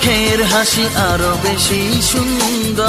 মুখের হাসি আরও বেশি সুন্দর।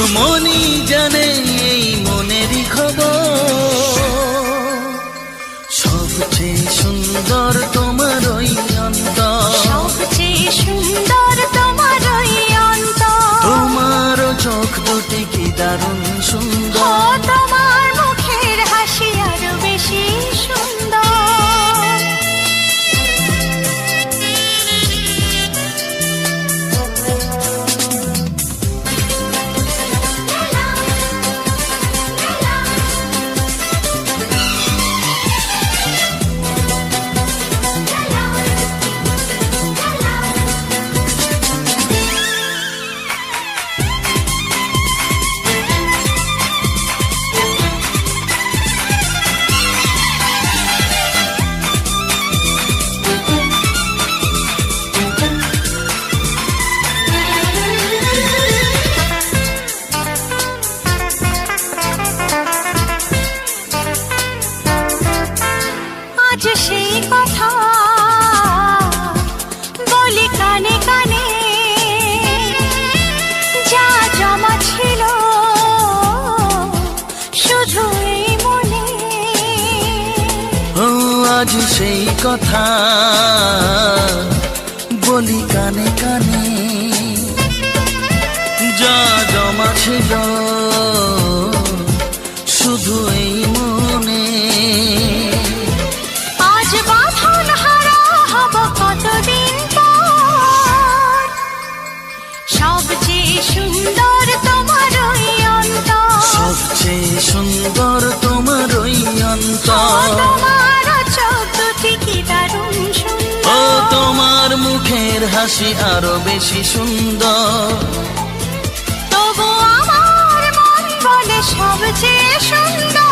শুধু মনই আজ সেই কথা। বলি কানে কানে যা জমা ছিল শুধু এই মনে। আজ বাঁধন হারা হব কতদিন সবচেয়ে সুন্দর তোমার ওই অন্তর। সবচেয়ে সুন্দর তোমার ওই অন্তর। হাসি আরও বেশি সুন্দর। তবু আমার মন বলে সবচেয়ে সুন্দর